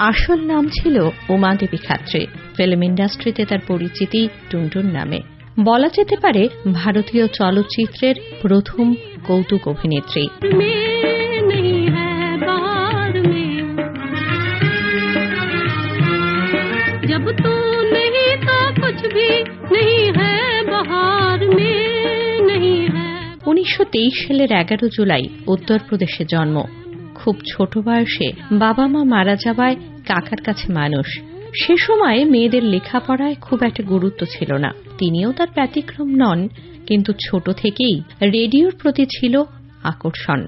আসল নাম ছিল উমাদেবী খাত্রে। ফিল্ম ইন্ডাস্ট্রিতে তার পরিচিতি টুনটুন নামে। বলা যেতে পারে ভারতীয় চলচ্চিত্রের প্রথম কৌতুক অভিনেত্রী। উনিশশো তেইশ সালের এগারো জুলাই উত্তরপ্রদেশে জন্ম। খুব ছোট বয়সে বাবা মা মারা যাওয়ায় কাকার কাছে মানুষ। সে সময় মেয়েদের লেখাপড়ায় খুব একটা গুরুত্ব ছিল না। তিনিও তার ব্যতিক্রম নন, কিন্তু ছোট থেকেই রেডিওর প্রতি ছিল আকর্ষণ।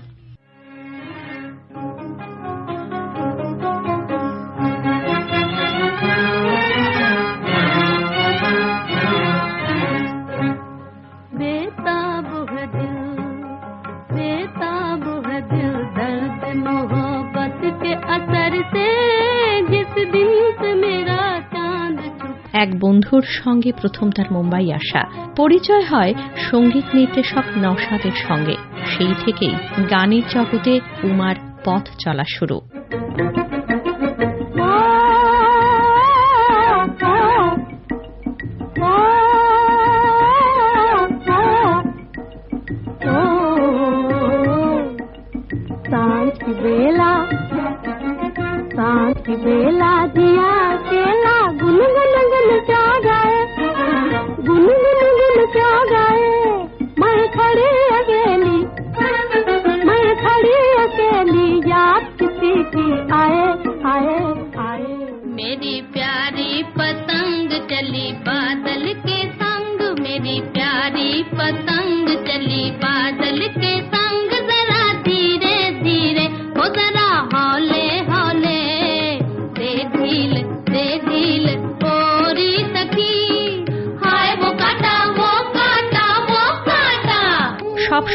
এক বন্ধুর সঙ্গে প্রথম তার মুম্বাই আসা পরিচয় হয় সঙ্গীত নির্দেশক নওশাদের সঙ্গে সেই থেকেই গানের জগতে উমার পথ চলা শুরু सांझ की बेला सांझ की बेला दिया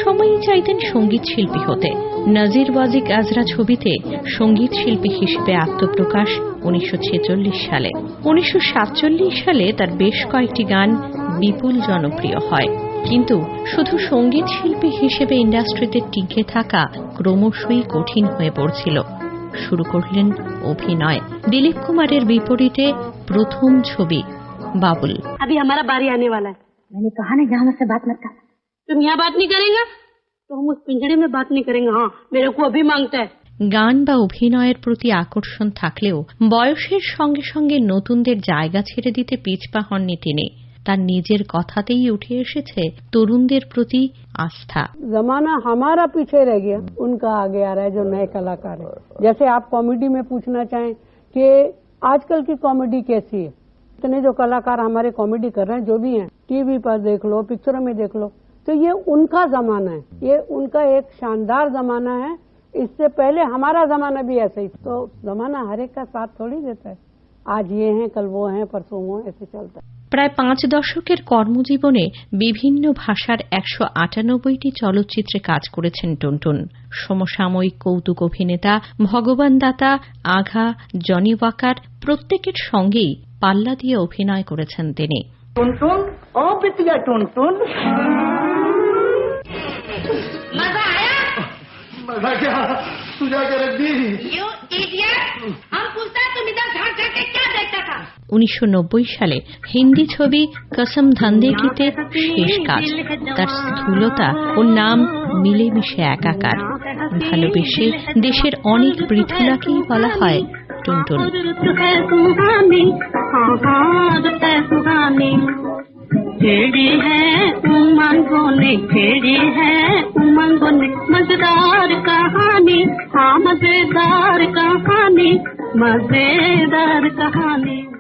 সময়ই চাইতেন সঙ্গীত শিল্পী হতে নজির ওয়াজিক আজরা ছবিতে সঙ্গীত শিল্পী হিসেবে আত্মপ্রকাশ উনিশশো সালে উনিশশো সালে তার বেশ কয়েকটি গান বিপুল জনপ্রিয় হয় কিন্তু শুধু সঙ্গীত শিল্পী হিসেবে ইন্ডাস্ট্রিতে টিকে থাকা ক্রমশই কঠিন হয়ে পড়ছিল শুরু করলেন অভিনয় দিলীপ কুমারের বিপরীতে প্রথম ছবি বাবুল अभी हमारा बारी आने वाला है मैंने कहा ना यहाँ से बात मत कर तुम यहाँ बात नहीं करेंगे तो हम उस पिंजड़े में बात नहीं करेंगे हाँ मेरे को अभी मांगता है গান বা অভিনয়ের প্রতি আকর্ষণ থাকলেও বয়সের সঙ্গে সঙ্গে নতুনদের জায়গা ছেড়ে দিতে পিছপা হননি তিনি তার নিজের কথাতেই উঠে এসেছে তরুণদের প্রতি আস্থা जमाना हमारा पीछे रह गया उनका आगे आ रहा है जो नए कलाकार है जैसे आप कॉमेडी में पूछना चाहें कि आजकल की कॉमेडी कैसी है इतने जो कलाकार हमारे कॉमेडी कर रहे हैं जो भी हैं टीवी पर देख लो पिक्चरों में देख लो तो ये उनका जमाना है ये उनका एक शानदार जमाना है इससे पहले हमारा जमाना भी ऐसा ही तो जमाना हर एक का साथ थोड़ी देता है आज ये हैं कल वो हैं परसों वो हैं, ऐसे चलता है প্রায় পাঁচ দশকের কর্মজীবনে বিভিন্ন ভাষার একশো আটানব্বইটি চলচ্চিত্রে কাজ করেছেন টুনটুন সমসাময়িক কৌতুক অভিনেতা ভগবান দাতা আঘা জনি ওয়াকার প্রত্যেকের সঙ্গেই পাল্লা দিয়ে অভিনয় করেছেন তিনি टुनटुन ओ बिटिया टुनटुन मजा आया मजा क्या तू जाके रख दी यू इडियट हम पूछता तुम इधर झांक झांक के क्या देखता था উনিশশো সালে হিন্দি ছবি কসম ধান্দেকিতে শেষ কাজ তার স্থূলতা ও নাম মিলেমিশে একাকার ভালোবেসে দেশের অনেক পৃথুলাকেই বলা হয় টুনটুন छेड़ी है, उमंगों ने खेड़ी है, उमंगों ने मज़ेदार कहानी हाँ मज़ेदार कहानी मज़ेदार कहानी।